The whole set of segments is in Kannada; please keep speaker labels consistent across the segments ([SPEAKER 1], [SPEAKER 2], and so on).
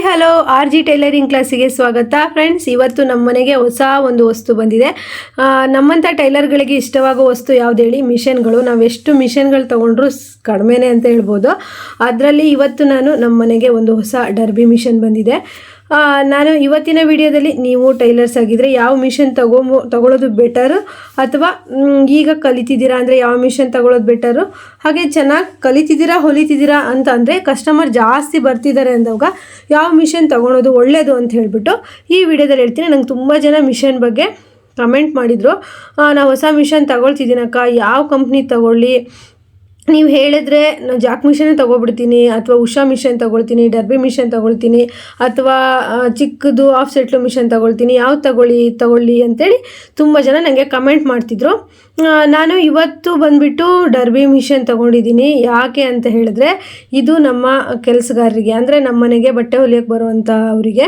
[SPEAKER 1] Hi hello, R G tailoring ಕ್ಲಾಸಿಗೆ ಸ್ವಾಗತ. ಫ್ರೆಂಡ್ಸ್, ಇವತ್ತು ನಮ್ಮ ಮನೆಗೆ ಹೊಸ ಒಂದು ವಸ್ತು ಬಂದಿದೆ. ನಮ್ಮಂಥ ಟೈಲರ್ಗಳಿಗೆ ಇಷ್ಟವಾಗೋ ವಸ್ತು ಯಾವ್ದು ಹೇಳಿ? ಮಿಷನ್ಗಳು. ನಾವು ಎಷ್ಟು ಮಿಷನ್ಗಳು ತೊಗೊಂಡ್ರು ಕಡಿಮೆನೆ ಅಂತ ಹೇಳ್ಬೋದು. ಅದರಲ್ಲಿ ಇವತ್ತು ನಾನು ನಮ್ಮ ಮನೆಗೆ ಒಂದು ಹೊಸ ಡರ್ಬಿ ಮಿಷನ್ ಬಂದಿದೆ. ನಾನು ಇವತ್ತಿನ ವಿಡಿಯೋದಲ್ಲಿ ನೀವು ಟೈಲರ್ಸ್ ಆಗಿದ್ದರೆ ಯಾವ ಮಿಷನ್ ತಗೊಂಬೋ ತಗೊಳ್ಳೋದು ಬೆಟರು ಅಥವಾ ಈಗ ಕಲಿತಿದ್ದೀರಾ ಅಂದರೆ ಯಾವ ಮಿಷನ್ ತಗೊಳ್ಳೋದು ಬೆಟರು ಹಾಗೆ ಚೆನ್ನಾಗಿ ಕಲಿತಿದ್ದೀರಾ, ಹೊಲಿತಿದ್ದೀರಾ ಅಂತ ಅಂದರೆ ಕಸ್ಟಮರ್ ಜಾಸ್ತಿ ಬರ್ತಿದ್ದಾರೆ ಅಂದಾಗ ಯಾವ ಮಿಷನ್ ತಗೊಳೋದು ಒಳ್ಳೆಯದು ಅಂತ ಹೇಳಿಬಿಟ್ಟು ಈ ವಿಡಿಯೋದಲ್ಲಿ ಹೇಳ್ತೀನಿ. ನಂಗೆ ತುಂಬ ಜನ ಮಿಷನ್ ಬಗ್ಗೆ ಕಮೆಂಟ್ ಮಾಡಿದರು. ನಾವು ಹೊಸ ಮಿಷನ್ ತಗೊಳ್ತಿದ್ದೀನಕ್ಕ, ಯಾವ ಕಂಪ್ನಿ ತಗೊಳ್ಳಿ? ನೀವು ಹೇಳಿದ್ರೆ ನಾನು ಜಾಕ್ ಮಿಷನ್ ತಗೊಬಿಡ್ತೀನಿ ಅಥವಾ ಉಷಾ ಮಿಷನ್ ತಗೊಳ್ತೀನಿ, ಡರ್ಬಿ ಮಿಷನ್ ತಗೊಳ್ತೀನಿ ಅಥವಾ ಚಿಕ್ಕದು ಆಫ್ ಸೆಟ್ಲು ಮಿಷನ್ ತಗೊಳ್ತೀನಿ, ಯಾವ್ದು ತಗೊಳ್ಳಿ ತಗೊಳ್ಳಿ ಅಂತೇಳಿ ತುಂಬ ಜನ ನನಗೆ ಕಮೆಂಟ್ ಮಾಡ್ತಿದ್ರು. ನಾನು ಇವತ್ತು ಬಂದುಬಿಟ್ಟು ಡರ್ಬಿ ಮಿಷನ್ ತಗೊಂಡಿದ್ದೀನಿ. ಯಾಕೆ ಅಂತ ಹೇಳಿದ್ರೆ, ಇದು ನಮ್ಮ ಕೆಲಸಗಾರರಿಗೆ, ಅಂದರೆ ನಮ್ಮ ಮನೆಗೆ ಬಟ್ಟೆ ಹೊಲಿಯೋಕ್ಕೆ ಬರುವಂಥ ಅವರಿಗೆ.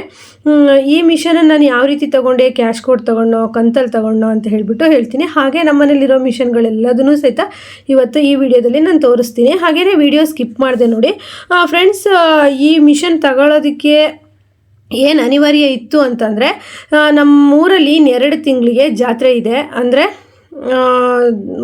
[SPEAKER 1] ಈ ಮಿಷನನ್ನು ನಾನು ಯಾವ ರೀತಿ ತಗೊಂಡೆ ಕ್ಯಾಶ್ ಕೋಡ್ ತಗೊಂಡೋ ಕಂತಲ್ಲಿ ತಗೊಂಡೋ ಅಂತ ಹೇಳಿಬಿಟ್ಟು ಹೇಳ್ತೀನಿ. ಹಾಗೆ ನಮ್ಮ ಮನೇಲಿರೋ ಮಿಷನ್ಗಳೆಲ್ಲದನ್ನೂ ಸಹಿತ ಇವತ್ತು ಈ ವಿಡಿಯೋದಲ್ಲಿ ನಾನು ತೋರಿಸ್ತೀನಿ. ಹಾಗೆಯೇ ವಿಡಿಯೋ ಸ್ಕಿಪ್ ಮಾಡಿದೆ ನೋಡಿ. ಫ್ರೆಂಡ್ಸ್ ಈ ಮಿಷನ್ ತಗೊಳ್ಳೋದಕ್ಕೆ ಏನು ಅನಿವಾರ್ಯ ಇತ್ತು ಅಂತಂದರೆ ನಮ್ಮೂರಲ್ಲಿ ಇನ್ನೆರಡು ತಿಂಗಳಿಗೆ ಜಾತ್ರೆ ಇದೆ. ಅಂದರೆ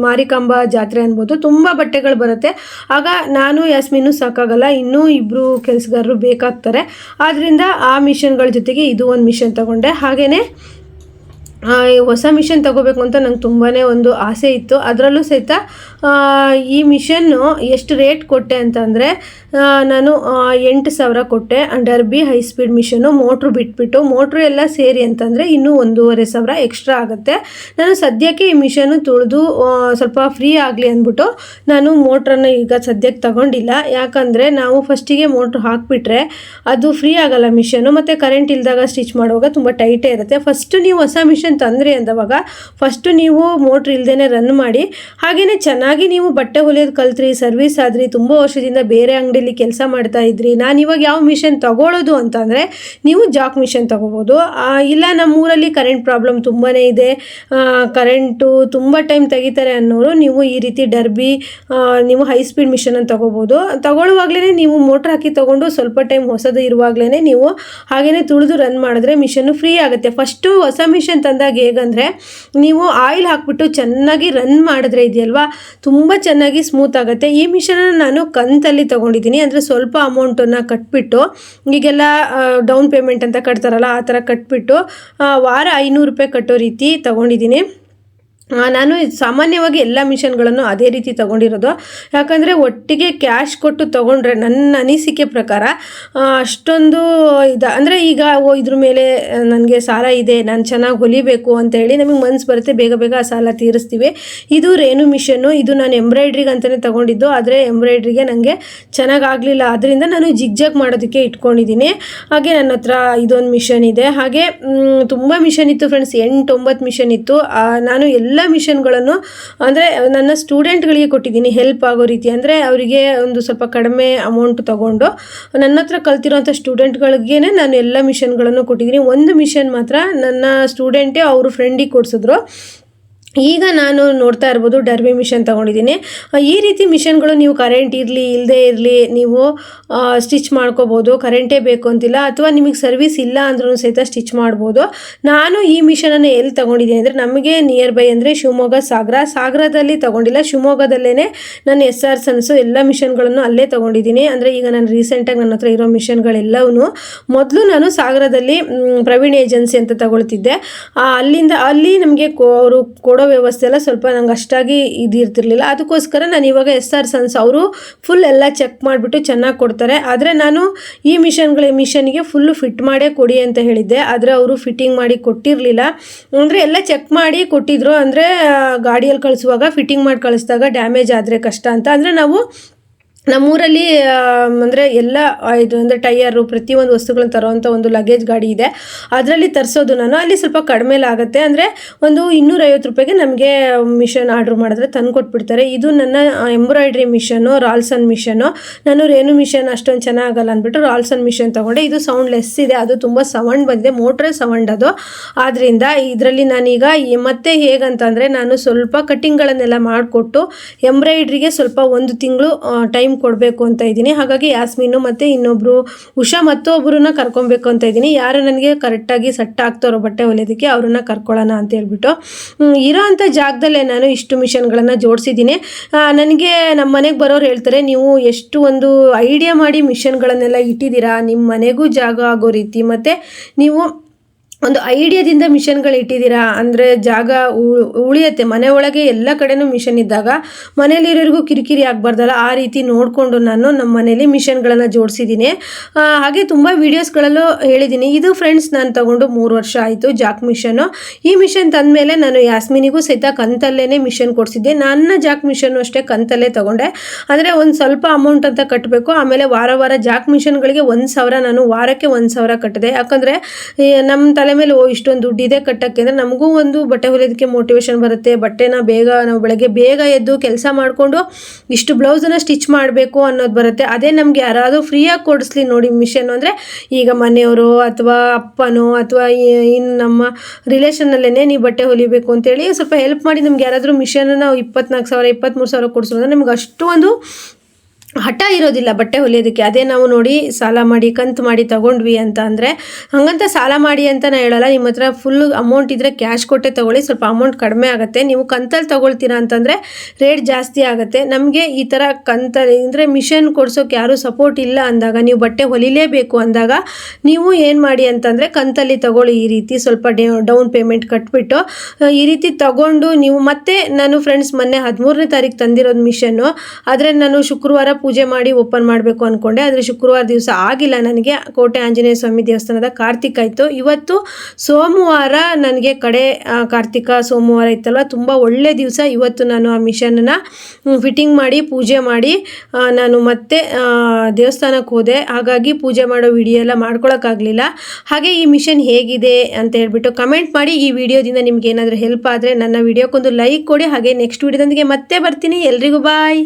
[SPEAKER 1] ಮಾರಿಕಾಂಬ ಜಾತ್ರೆ ಅನ್ಬೋದು, ತುಂಬ ಬಟ್ಟೆಗಳು ಬರುತ್ತೆ. ಆಗ ನಾನು, ಯಾಸ್ಮೀನು ಸಾಕಾಗಲ್ಲ, ಇನ್ನೂ ಇಬ್ಬರು ಕೆಲಸಗಾರರು ಬೇಕಾಗ್ತಾರೆ. ಆದ್ದರಿಂದ ಆ ಮಿಷನ್ಗಳ ಜೊತೆಗೆ ಇದು ಒಂದು ಮಿಷನ್ ತಗೊಂಡೆ. ಹಾಗೆಯೇ ಹೊಸ ಮಿಷನ್ ತಗೋಬೇಕು ಅಂತ ನಂಗೆ ತುಂಬಾ ಒಂದು ಆಸೆ ಇತ್ತು. ಅದರಲ್ಲೂ ಸಹಿತ ಈ ಮಿಷನ್ನು ಎಷ್ಟು ರೇಟ್ ಕೊಟ್ಟೆ ಅಂತಂದರೆ ನಾನು ಎಂಟು ಸಾವಿರ ಕೊಟ್ಟೆ. Derby high speed machine motor ಬಿಟ್ಬಿಟ್ಟು, ಮೋಟ್ರು ಎಲ್ಲ ಸೇರಿ ಅಂತಂದರೆ ಇನ್ನೂ ಒಂದೂವರೆ ಸಾವಿರ ಎಕ್ಸ್ಟ್ರಾ ಆಗುತ್ತೆ. ನಾನು ಸದ್ಯಕ್ಕೆ ಈ ಮಿಷನ್ನು ತುಳಿದು ಸ್ವಲ್ಪ ಫ್ರೀ ಆಗಲಿ ಅಂದ್ಬಿಟ್ಟು ನಾನು ಮೋಟ್ರನ್ನು ಈಗ ಸದ್ಯಕ್ಕೆ ತಗೊಂಡಿಲ್ಲ. ಯಾಕಂದರೆ ನಾವು ಫಸ್ಟಿಗೆ ಮೋಟ್ರ್ ಹಾಕಿಬಿಟ್ರೆ ಅದು ಫ್ರೀ ಆಗಲ್ಲ ಮಿಷನ್ನು. ಮತ್ತು ಕರೆಂಟ್ ಇಲ್ದಾಗ ಸ್ಟಿಚ್ ಮಾಡುವಾಗ ತುಂಬ ಟೈಟೇ ಇರುತ್ತೆ. ಫಸ್ಟು ನೀವು ಹೊಸ ಮಿಷನ್ ತಂದ್ರಿ ಅಂದವಾಗ ಫಸ್ಟು ನೀವು ಮೋಟ್ರ್ ಇಲ್ದೇ ರನ್ ಮಾಡಿ ಹಾಗೆಯೇ ಚೆನ್ನಾಗಿ ನೀವು ಬಟ್ಟೆ ಹೊಲಿಯೋದು ಕಲ್ತ್ರಿ ಸರ್ವಿಸ್ ಆದ್ರಿ, ತುಂಬ ವರ್ಷದಿಂದ ಬೇರೆ ಅಂಗಡಿಯಲ್ಲಿ ಕೆಲಸ ಮಾಡ್ತಾ ಇದ್ರಿ, ನಾನು ಇವಾಗ ಯಾವ ಮಿಷನ್ ತಗೊಳ್ಳೋದು ಅಂತಂದರೆ ನೀವು ಜಾಕ್ ಮಿಷನ್ ತಗೋಬೋದು. ಇಲ್ಲ ನಮ್ಮೂರಲ್ಲಿ ಕರೆಂಟ್ ಪ್ರಾಬ್ಲಮ್ ತುಂಬಾ ಇದೆ ಕರೆಂಟು ತುಂಬ ಟೈಮ್ ತೆಗಿತಾರೆ ಅನ್ನೋರು ನೀವು ಈ ರೀತಿ ಡರ್ಬಿ ನೀವು ಹೈ ಸ್ಪೀಡ್ ಮಿಷನನ್ನು ತಗೋಬೋದು. ತಗೊಳ್ಳುವಾಗಲೇ ನೀವು ಮೋಟ್ರ್ ಹಾಕಿ ತಗೊಂಡು ಸ್ವಲ್ಪ ಟೈಮ್ ಹೊಸದು ಇರುವಾಗಲೇ ನೀವು ಹಾಗೆಯೇ ತುಳಿದು ರನ್ ಮಾಡಿದ್ರೆ ಮಿಷನ್ನು ಫ್ರೀ ಆಗುತ್ತೆ. ಫಸ್ಟು ಹೊಸ ಮಿಷನ್ ತಂದಾಗ ಹೇಗಂದರೆ, ನೀವು ಆಯಿಲ್ ಹಾಕ್ಬಿಟ್ಟು ಚೆನ್ನಾಗಿ ರನ್ ಮಾಡಿದ್ರೆ ಇದೆಯಲ್ವಾ? ತುಂಬ ಚೆನ್ನಾಗಿ ಸ್ಮೂತ್ ಆಗುತ್ತೆ. ಈ ಮಿಷನನ್ನು ನಾನು ಕಂತಲ್ಲಿ ತೊಗೊಂಡಿದ್ದೀನಿ. ಅಂದರೆ ಸ್ವಲ್ಪ ಅಮೌಂಟನ್ನು ಕಟ್ಬಿಟ್ಟು, ಈಗೆಲ್ಲ ಡೌನ್ ಪೇಮೆಂಟ್ ಅಂತ ಕಟ್ತಾರಲ್ಲ, ಆ ಥರ ಕಟ್ಬಿಟ್ಟು ವಾರ ಐನೂರು ರೂಪಾಯಿ ಕಟ್ಟೋ ರೀತಿ ತೊಗೊಂಡಿದ್ದೀನಿ. ನಾನು ಸಾಮಾನ್ಯವಾಗಿ ಎಲ್ಲ ಮಿಷನ್ಗಳನ್ನು ಅದೇ ರೀತಿ ತಗೊಂಡಿರೋದು. ಯಾಕಂದರೆ ಒಟ್ಟಿಗೆ ಕ್ಯಾಶ್ ಕೊಟ್ಟು ತೊಗೊಂಡ್ರೆ ನನ್ನ ಅನಿಸಿಕೆ ಪ್ರಕಾರ ಅಷ್ಟೊಂದು ಇದು, ಅಂದರೆ ಈಗ ಓ, ಇದ್ರ ಮೇಲೆ ನನಗೆ ಸಾಲ ಇದೆ, ನಾನು ಚೆನ್ನಾಗಿ ಹೊಲಿಬೇಕು ಅಂತ ಹೇಳಿ ನಮಗೆ ಮನ್ಸು ಬರುತ್ತೆ, ಬೇಗ ಬೇಗ ಆ ಸಾಲ ತೀರಿಸ್ತೀವಿ. ಇದು ರೇಣು ಮಿಷನ್ನು, ಇದು ನಾನು ಎಂಬ್ರಾಯ್ಡ್ರಿಗೆ ಅಂತಲೇ ತೊಗೊಂಡಿದ್ದು, ಆದರೆ ಎಂಬ್ರಾಯ್ಡ್ರಿಗೆ ನನಗೆ ಚೆನ್ನಾಗಿ ಆಗಲಿಲ್ಲ. ಅದರಿಂದ ನಾನು ಜಿಗ್ಜಾಗ್ ಮಾಡೋದಕ್ಕೆ ಇಟ್ಕೊಂಡಿದ್ದೀನಿ. ಹಾಗೆ ನನ್ನ ಹತ್ರ ಇದೊಂದು ಮಿಷನ್ ಇದೆ. ಹಾಗೆ ತುಂಬ ಮಿಷನ್ ಇತ್ತು ಫ್ರೆಂಡ್ಸ್ ಎಂಟು ಒಂಬತ್ತು ಮಿಷನ್ ಇತ್ತು. ನಾನು ಎಲ್ಲ ಮಿಷನ್ಗಳನ್ನು, ಅಂದರೆ ನನ್ನ ಸ್ಟೂಡೆಂಟ್ಗಳಿಗೆ ಕೊಟ್ಟಿದ್ದೀನಿ ಹೆಲ್ಪ್ ಆಗೋ ರೀತಿ. ಅಂದರೆ ಅವರಿಗೆ ಒಂದು ಸ್ವಲ್ಪ ಕಡಿಮೆ ಅಮೌಂಟ್ ತಗೊಂಡು, ನನ್ನ ಹತ್ರ ಕಲ್ತಿರೋಂಥ ಸ್ಟೂಡೆಂಟ್ಗಳಿಗೇ ನಾನು ಎಲ್ಲ ಮಿಷನ್ಗಳನ್ನು ಕೊಟ್ಟಿದ್ದೀನಿ. ಒಂದು ಮಿಷನ್ ಮಾತ್ರ ನನ್ನ ಸ್ಟೂಡೆಂಟೇ ಅವರು ಫ್ರೆಂಡಿಗೆ ಕೊಡಿಸಿದ್ರು. ಈಗ ನಾನು ನೋಡ್ತಾ ಇರ್ಬೋದು ಡರ್ಬಿ ಮಿಷನ್ ತೊಗೊಂಡಿದ್ದೀನಿ. ಈ ರೀತಿ ಮಿಷನ್ಗಳು ನೀವು ಕರೆಂಟ್ ಇರಲಿ ಇಲ್ಲದೆ ಇರಲಿ, ನೀವು ಸ್ಟಿಚ್ ಮಾಡ್ಕೋಬೋದು. ಕರೆಂಟೇ ಬೇಕು ಅಂತಿಲ್ಲ, ಅಥವಾ ನಿಮಗೆ ಸರ್ವಿಸ್ ಇಲ್ಲ ಅಂದ್ರೂ ಸಹಿತ ಸ್ಟಿಚ್ ಮಾಡ್ಬೋದು. ನಾನು ಈ ಮಿಷನನ್ನು ಎಲ್ಲಿ ತೊಗೊಂಡಿದ್ದೀನಿ ಅಂದರೆ ನಮಗೆ ನಿಯರ್ ಬೈ ಅಂದರೆ ಶಿವಮೊಗ್ಗ ಸಾಗರ. ಸಾಗರದಲ್ಲಿ ತೊಗೊಂಡಿಲ್ಲ ಶಿವಮೊಗ್ಗದಲ್ಲೇ ನಾನು ಎಸ್ ಆರ್ ಸನ್ಸು ಎಲ್ಲ ಮಿಷನ್ಗಳನ್ನು ಅಲ್ಲೇ ತೊಗೊಂಡಿದ್ದೀನಿ. ಅಂದರೆ ಈಗ ನಾನು ರೀಸೆಂಟಾಗಿ ನನ್ನ ಹತ್ರ ಇರೋ ಮಿಷನ್ಗಳೆಲ್ಲವೂ ಮೊದಲು ನಾನು ಸಾಗರದಲ್ಲಿ ಪ್ರವೀಣ್ ಏಜೆನ್ಸಿ ಅಂತ ತಗೊಳ್ತಿದ್ದೆ. ಅಲ್ಲಿಂದ, ಅಲ್ಲಿ ನಮಗೆ ಅವರು ಕೊಡೋ ವ್ಯವಸ್ಥೆ ಎಲ್ಲ ಸ್ವಲ್ಪ ನಂಗೆ ಅಷ್ಟಾಗಿ ಇದಿರ್ತಿರ್ಲಿಲ್ಲ. ಅದಕ್ಕೋಸ್ಕರ ನಾನು ಇವಾಗ ಎಸ್ ಆರ್ ಸನ್ಸ್ ಅವರು ಫುಲ್ ಎಲ್ಲ ಚೆಕ್ ಮಾಡಿಬಿಟ್ಟು ಚೆನ್ನಾಗಿ ಕೊಡ್ತಾರೆ. ಆದರೆ ನಾನು ಈ ಮಿಷನ್ಗಳ ಮಿಷನ್ಗೆ ಫುಲ್ಲು ಫಿಟ್ ಮಾಡೇ ಕೊಡಿ ಅಂತ ಹೇಳಿದ್ದೆ. ಆದರೆ ಅವರು ಫಿಟ್ಟಿಂಗ್ ಮಾಡಿ ಕೊಟ್ಟಿರಲಿಲ್ಲ. ಅಂದರೆ ಎಲ್ಲ ಚೆಕ್ ಮಾಡಿ ಕೊಟ್ಟಿದ್ರು. ಅಂದರೆ ಗಾಡಿಯಲ್ಲಿ ಕಳಿಸುವಾಗ ಫಿಟ್ಟಿಂಗ್ ಮಾಡಿ ಕಳಿಸಿದಾಗ ಡ್ಯಾಮೇಜ್ ಆದರೆ ಕಷ್ಟ ಅಂತ. ಅಂದರೆ ನಾವು ನಮ್ಮೂರಲ್ಲಿ ಅಂದರೆ ಎಲ್ಲ ಇದು ಅಂದರೆ ಟೈಯರು ಪ್ರತಿಯೊಂದು ವಸ್ತುಗಳನ್ನ ತರೋವಂಥ ಒಂದು ಲಗೇಜ್ ಗಾಡಿ ಇದೆ. ಅದರಲ್ಲಿ ತರಿಸೋದು ನಾನು. ಅಲ್ಲಿ ಸ್ವಲ್ಪ ಕಡಿಮೆಲಿ ಆಗುತ್ತೆ. ಅಂದರೆ ಒಂದು ಇನ್ನೂರೈವತ್ತು ರೂಪಾಯಿಗೆ ನಮಗೆ ಮಿಷನ್ ಆರ್ಡ್ರ್ ಮಾಡಿದ್ರೆ ತಂದು ಕೊಟ್ಬಿಡ್ತಾರೆ ಇದು ನನ್ನ ಎಂಬ್ರಾಯ್ಡ್ರಿ ಮಿಷನು, ರಾಲ್ಸನ್ ಮಿಷನು, ನಾನು ರೇಣು ಮಿಷನ್ ಅಷ್ಟೊಂದು ಚೆನ್ನಾಗಲ್ಲ ಅಂದ್ಬಿಟ್ಟು ರಾಲ್ಸನ್ ಮಿಷನ್ ತೊಗೊಂಡೆ. ಇದು ಸೌಂಡ್ ಲೆಸ್ ಇದೆ. ಅದು ತುಂಬ ಸೌಂಡ್ ಬಂದಿದೆ. ಮೋಟ್ರೇ ಸೌಂಡ್ ಅದು. ಆದ್ದರಿಂದ ಇದರಲ್ಲಿ ನಾನೀಗ ಮತ್ತೆ ಹೇಗಂತಂದರೆ ನಾನು ಸ್ವಲ್ಪ ಕಟ್ಟಿಂಗ್ಗಳನ್ನೆಲ್ಲ ಮಾಡಿಕೊಟ್ಟು, ಎಂಬ್ರಾಯ್ಡ್ರಿಗೆ ಸ್ವಲ್ಪ ಒಂದು ತಿಂಗಳು ಟೈಮ್ ಕೊಡಬೇಕು ಅಂತ ಇದ್ದೀನಿ. ಹಾಗಾಗಿ ಯಾಸ್ಮಿನು ಮತ್ತು ಇನ್ನೊಬ್ಬರು ಉಷಾ ಮತ್ತೊಬ್ಬರನ್ನ ಕರ್ಕೊಬೇಕು ಅಂತ ಇದ್ದೀನಿ. ಯಾರು ನನಗೆ ಕರೆಕ್ಟಾಗಿ ಸೆಟ್ ಆಗ್ತಾರೋ ಬಟ್ಟೆ ಹೊಲಿಯೋದಕ್ಕೆ ಅವ್ರನ್ನ ಕರ್ಕೊಳ್ಳೋಣ ಅಂತ ಹೇಳ್ಬಿಟ್ಟು. ಇರೋ ಅಂಥ ಜಾಗದಲ್ಲೇ ನಾನು ಇಷ್ಟು ಮಿಷನ್ಗಳನ್ನು ಜೋಡಿಸಿದ್ದೀನಿ. ನನಗೆ ನಮ್ಮ ಮನೆಗೆ ಬರೋರು ಹೇಳ್ತಾರೆ, ನೀವು ಎಷ್ಟು ಒಂದು ಐಡಿಯಾ ಮಾಡಿ ಮಿಷನ್ಗಳನ್ನೆಲ್ಲ ಇಟ್ಟಿದ್ದೀರಾ? ನಿಮ್ಮ ಮನೆಗೂ ಜಾಗ ಆಗೋ ರೀತಿ, ಮತ್ತು ನೀವು ಒಂದು ಐಡಿಯಾದಿಂದ ಮಿಷನ್ಗಳು ಇಟ್ಟಿದ್ದೀರಾ? ಅಂದರೆ ಜಾಗ ಉಳಿಯುತ್ತೆ. ಮನೆ ಒಳಗೆ ಎಲ್ಲ ಕಡೆನೂ ಮಿಷನ್ ಇದ್ದಾಗ ಮನೇಲಿರೋರಿಗೂ ಕಿರಿಕಿರಿ ಆಗಬಾರ್ದಲ್ಲ? ಆ ರೀತಿ ನೋಡಿಕೊಂಡು ನಾನು ನಮ್ಮ ಮನೇಲಿ ಮಿಷನ್ಗಳನ್ನು ಜೋಡಿಸಿದ್ದೀನಿ. ಹಾಗೆ ತುಂಬ ವೀಡಿಯೋಸ್ಗಳಲ್ಲೂ ಹೇಳಿದ್ದೀನಿ. ಇದು ಫ್ರೆಂಡ್ಸ್ ನಾನು ತಗೊಂಡು ಮೂರು ವರ್ಷ ಆಯಿತು ಜಾಕ್ ಮಿಷನ್ನು. ಈ ಮಿಷನ್ ತಂದಮೇಲೆ ನಾನು ಯಾಸ್ಮಿನಿಗೂ ಸಹಿತ ಕಂತಲ್ಲೇ ಮಿಷನ್ ಕೊಡಿಸಿದ್ದೆ. ನನ್ನ ಜಾಕ್ ಮಿಷನ್ನು ಅಷ್ಟೇ ಕಂತಲ್ಲೇ ತಗೊಂಡೆ. ಅಂದರೆ ಒಂದು ಸ್ವಲ್ಪ ಅಮೌಂಟ್ ಅಂತ ಕಟ್ಟಬೇಕು ಆಮೇಲೆ ವಾರ ವಾರ ಜಾಕ್ ಮಿಷನ್ಗಳಿಗೆ ಒಂದು ಸಾವಿರ, ನಾನು ವಾರಕ್ಕೆ ಒಂದು ಸಾವಿರ ಕಟ್ಟಿದೆ. ಯಾಕಂದರೆ ನಮ್ಮ ತಲೆ ಮೇಲೆ, ಓ, ಇಷ್ಟೊಂದು ದುಡ್ಡಿದೆ ಕಟ್ಟಕ್ಕೆ ಅಂದರೆ ನಮಗೂ ಒಂದು ಬಟ್ಟೆ ಹೊಲಿಯೋದಕ್ಕೆ ಮೋಟಿವೇಶನ್ ಬರುತ್ತೆ. ಬಟ್ಟೆನ ಬೇಗ ನಾವು ಬೆಳಗ್ಗೆ ಬೇಗ ಎದ್ದು ಕೆಲಸ ಮಾಡಿಕೊಂಡು ಇಷ್ಟು ಬ್ಲೌಸನ್ನು ಸ್ಟಿಚ್ ಮಾಡಬೇಕು ಅನ್ನೋದು ಬರುತ್ತೆ. ಅದೇ ನಮಗೆ ಯಾರಾದರೂ ಫ್ರೀಯಾಗಿ ಕೊಡಿಸ್ಲಿ ನೋಡಿ ಮಿಷನ್ ಅಂದರೆ ಈಗ ಮನೆಯವರು ಅಥವಾ ಅಪ್ಪನೋ ಅಥವಾ ಇನ್ನು ನಮ್ಮ ರಿಲೇಷನ್ನಲ್ಲೇ ನೀವು ಬಟ್ಟೆ ಹೊಲಿಬೇಕು ಅಂತೇಳಿ ಸ್ವಲ್ಪ ಹೆಲ್ಪ್ ಮಾಡಿ ನಮ್ಗೆ ಯಾರಾದರೂ ಮಿಷನನ್ನು ನಾವು ಇಪ್ಪತ್ನಾಲ್ಕು ಸಾವಿರ ಇಪ್ಪತ್ತ್ಮೂರು ಸಾವಿರ ಕೊಡಿಸೋದ್ರೆ ನಮ್ಗೆ ಅಷ್ಟು ಒಂದು ಹಠ ಇರೋದಿಲ್ಲ ಬಟ್ಟೆ ಹೊಲಿಯೋದಕ್ಕೆ. ಅದೇ ನಾವು ನೋಡಿ ಸಾಲ ಮಾಡಿ, ಕಂತು ಮಾಡಿ ತಗೊಂಡ್ವಿ ಅಂತ ಅಂದರೆ, ಹಂಗಂತ ಸಾಲ ಮಾಡಿ ಅಂತ ನಾನು ಹೇಳಲ್ಲ. ನಿಮ್ಮ ಹತ್ರ ಫುಲ್ ಅಮೌಂಟ್ ಇದ್ದರೆ ಕ್ಯಾಶ್ ಕೊಟ್ಟೆ ತಗೊಳ್ಳಿ. ಸ್ವಲ್ಪ ಅಮೌಂಟ್ ಕಡಿಮೆ ಆಗುತ್ತೆ. ನೀವು ಕಂತಲ್ಲಿ ತಗೊಳ್ತೀರಾ ಅಂತಂದರೆ ರೇಟ್ ಜಾಸ್ತಿ ಆಗುತ್ತೆ. ನಮಗೆ ಈ ಥರ ಕಂತಲ್ಲಿ ಅಂದರೆ ಮಿಷನ್ ಕೊಡ್ಸೋಕೆ ಯಾರೂ ಸಪೋರ್ಟ್ ಇಲ್ಲ ಅಂದಾಗ, ನೀವು ಬಟ್ಟೆ ಹೊಲಿಲೇಬೇಕು ಅಂದಾಗ, ನೀವು ಏನು ಮಾಡಿ ಅಂತಂದರೆ, ಕಂತಲ್ಲಿ ತಗೊಳ್ಳಿ ಈ ರೀತಿ ಸ್ವಲ್ಪ ಡೌನ್ ಪೇಮೆಂಟ್ ಕಟ್ಬಿಟ್ಟು ಈ ರೀತಿ ತಗೊಂಡು ನೀವು, ಮತ್ತೆ ನಾನು ಫ್ರೆಂಡ್ಸ್ ಮೊನ್ನೆ ಹದಿಮೂರನೇ ತಾರೀಕು ತಂದಿರೋದು ಮಿಷನ್ನು ಆದರೆ ನಾನು ಶುಕ್ರವಾರ ಪೂಜೆ ಮಾಡಿ ಓಪನ್ ಮಾಡಬೇಕು ಅಂದ್ಕೊಂಡೆ ಆದರೆ ಶುಕ್ರವಾರ ದಿವಸ ಆಗಿಲ್ಲ ನನಗೆ. ಕೋಟೆ ಆಂಜನೇಯ ಸ್ವಾಮಿ ದೇವಸ್ಥಾನದ ಕಾರ್ತಿಕ ಆಯಿತು. ಇವತ್ತು ಸೋಮವಾರ ನನಗೆ ಕಡೆ ಕಾರ್ತಿಕ ಸೋಮವಾರ ಇತ್ತಲ್ವ? ತುಂಬ ಒಳ್ಳೆ ದಿವಸ. ಇವತ್ತು ನಾನು ಆ ಮಿಷನನ್ನು ಫಿಟ್ಟಿಂಗ್ ಮಾಡಿ, ಪೂಜೆ ಮಾಡಿ ನಾನು ಮತ್ತೆ ದೇವಸ್ಥಾನಕ್ಕೆ ಹೋದೆ. ಹಾಗಾಗಿ ಪೂಜೆ ಮಾಡೋ ವಿಡಿಯೋ ಎಲ್ಲ ಮಾಡ್ಕೊಳಕ್ಕಾಗಲಿಲ್ಲ. ಹಾಗೆ ಈ ಮಿಷನ್ ಹೇಗಿದೆ ಅಂತ ಹೇಳ್ಬಿಟ್ಟು ಕಮೆಂಟ್ ಮಾಡಿ. ಈ ವಿಡಿಯೋದಿಂದ ನಿಮ್ಗೆ ಏನಾದರೂ ಹೆಲ್ಪ್ ಆದರೆ ನನ್ನ ವಿಡಿಯೋಕ್ಕೊಂದು ಲೈಕ್ ಕೊಡಿ. ಹಾಗೆ ನೆಕ್ಸ್ಟ್ ವಿಡಿಯೋದೊಂದಿಗೆ ಮತ್ತೆ ಬರ್ತೀನಿ. ಎಲ್ರಿಗೂ ಬಾಯ್